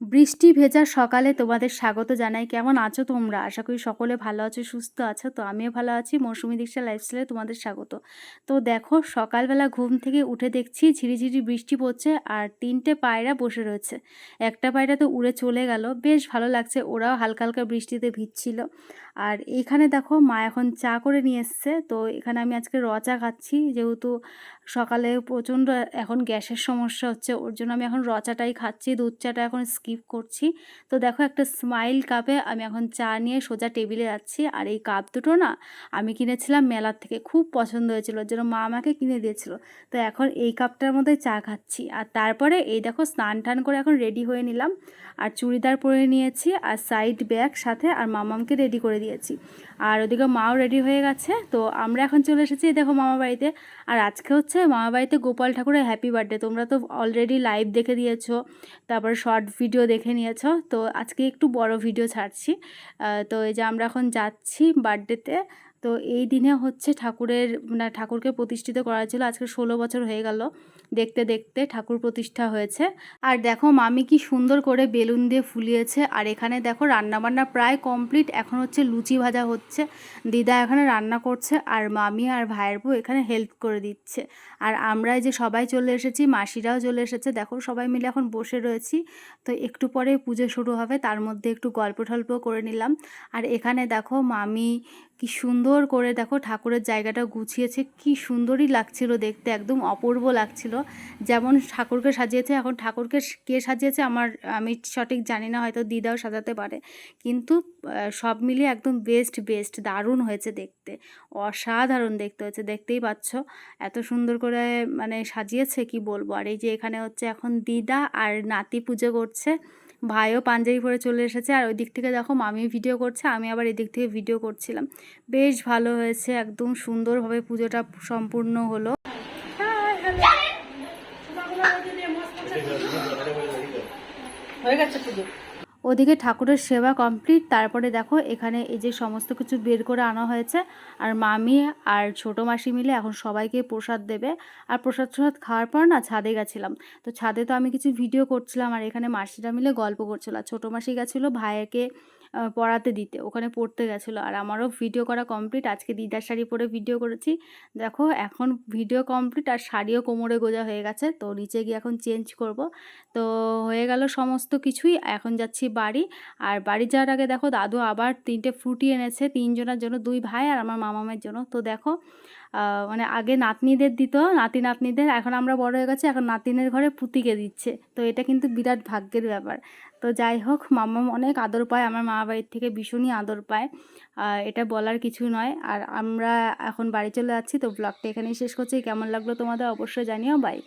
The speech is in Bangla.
বৃষ্টি ভেজা সকালে তোমাদের স্বাগত জানাই। কেমন আছো তোমরা? আশা করি সকলে ভালো আছো, সুস্থ আছো। তো আমিও ভালো আছি, মৌসুমি দীক্ষা লাইফস্টাইলে তোমাদের স্বাগত। তো দেখো, সকালবেলা ঘুম থেকে উঠে দেখছি ঝিরিঝিরি বৃষ্টি পড়ছে আর তিনটে পায়রা বসে রয়েছে। একটা পায়রা তো উড়ে চলে গেল। বেশ ভালো লাগছে, ওরাও হালকা হালকা বৃষ্টিতে ভিজছিল। আর এখানে দেখো, মা এখন চা করে নিয়ে এসছে। তো এখানে আমি আজকে র চা খাচ্ছি, যেহেতু সকালে প্রচণ্ড এখন গ্যাসের সমস্যা হচ্ছে, ওর জন্য আমি এখন র চাটাই খাচ্ছি। দুধ চাটা এখন স্কিপ করছি। তো দেখো একটা স্মাইল কাপে আমি এখন চা নিয়ে সোজা টেবিলে যাচ্ছি। আর এই কাপ দুটো না আমি কিনেছিলাম মেলার থেকে, খুব পছন্দ হয়েছিল। জন্য মা আমাকে কিনে দিয়েছিল। তো এখন এই কাপটার মধ্যে চা খাচ্ছি। আর তারপরে এই দেখো স্নান টান করে এখন রেডি হয়ে নিলাম। আর চুড়িদার পরে নিয়েছি, আর সাইড ব্যাগ সাথে আর মামামকে রেডি করে দিয়েছি। আর ওদিকে মাও রেডি হয়ে গেছে। তো আমরা এখন চলে এসেছি দেখো মামা বাড়িতে। আর আজকে হচ্ছে মামা বাড়িতে গোপাল ঠাকুরের হ্যাপি বার্থডে তোমরা তো অলরেডি লাইভ দেখে দিয়েছ। তারপর শর্ট ভিডিও দেখে নিয়েছো। তো আজকে একটু বড় ভিডিও ছাড়ছি। তো এই যে আমরা এখন যাচ্ছি বার্থডেতে তো এই দিনে হচ্ছে ঠাকুরের মানে ঠাকুরকে প্রতিষ্ঠিত করা ছিল আজকে ষোলো বছর হয়ে গেল দেখতে দেখতে ঠাকুর প্রতিষ্ঠা হয়েছে। আর দেখো মামি কি সুন্দর করে বেলুন দিয়ে ফুলিয়েছে। আর এখানে দেখো রান্নাবান্না প্রায় কমপ্লিট। এখন হচ্ছে লুচি ভাজা হচ্ছে। দিদা এখানে রান্না করছে আর মামি আর ভাইয়ের বউ এখানে হেল্প করে দিচ্ছে। আর আমরা যে সবাই চলে এসেছি, মাসিরাও চলে এসেছে। দেখো সবাই মিলে এখন বসে রয়েছি। তো একটু পরে পুজো শুরু হবে। তার মধ্যে একটু গল্প টল্প করে নিলাম। আর এখানে দেখো মামি কি সুন্দর করে দেখো ঠাকুরের জায়গাটা গুছিয়েছে, কি সুন্দরই লাগছিল দেখতে, একদম অপূর্ব লাগছিল। যেমন ঠাকুরকে সাজিয়েছে, এখন ঠাকুরকে কে সাজিয়েছে আমার, আমি সঠিক জানি না, হয়তো দিদাও সাজাতে পারে। কিন্তু সব মিলিয়ে একদম বেস্ট বেস্ট দারুণ হয়েছে দেখতে, অসাধারণ দেখতে হয়েছে, দেখতেই পাচ্ছ। এত সুন্দর করে মানে সাজিয়েছে, কি বলব? আর এই যে এখানে হচ্ছে এখন দিদা আর নাতি পুজো করছে। ভাইও পাঞ্জাবি পরে চলে এসেছে। আর ওই দিক থেকে দেখো মামি ভিডিও করছে, আমি আবার এদিক থেকে ভিডিও করছিলাম। বেশ ভালো হয়েছে, একদম সুন্দরভাবে পুজোটা সম্পূর্ণ হলো। হয়ে গেছে পুজো। ওদিকে ঠাকুরের সেবা কমপ্লিট তারপরে দেখো, এখানে এই যে সমস্ত কিছু বের করে আনা হয়েছে। আর মামি আর ছোটো মাসি মিলে এখন সবাইকে প্রসাদ দেবে। আর প্রসাদ প্রসাদ খাওয়ার পর না ছাদে গেছিলাম। তো ছাদে তো আমি কিছু ভিডিও করছিলাম, আর এখানে মাসিরা মিলে গল্প করছিল। আর ছোটো মাসি গেছিল ভাইয়াকে পড়াতে দিতে। ওখানে পড়তে গেছিল। আর আমারও ভিডিও করা কমপ্লিট আজকে দিদার শাড়ি পরে ভিডিও করেছি। দেখো, এখন ভিডিও কমপ্লিট আর শাড়িও কোমরে গোজা হয়ে গেছে। তো নিচে গিয়ে এখন চেঞ্জ করব। তো হয়ে গেল সমস্ত কিছুই। এখন যাচ্ছি বাড়ি। আর বাড়ি যাওয়ার আগে দেখো, দাদু আবার তিনটে ফ্রুটি এনেছে তিনজনের জন্য, দুই ভাই আর আমার মামামের জন্য। তো দেখো মানে আগে নাতনিদের দিত, নাতি নাতনিদের, এখন আমরা বড় হয়ে গেছি, এখন নাতিনের ঘরে পুতিকে দিচ্ছে। তো এটা কিন্তু বিরাট ভাগ্যের ব্যাপার। তো যাই হোক মামা অনেক আদর পায়, আমার মা বাড়ির থেকে ভীষণই আদর পায়। এটা বলার কিছু নয়। আর আমরা এখন বাড়ি চলে যাচ্ছি, তো ব্লগটা এখানেই শেষ করছি। কেমন লাগল তোমাদের অবশ্যই জানিও বাই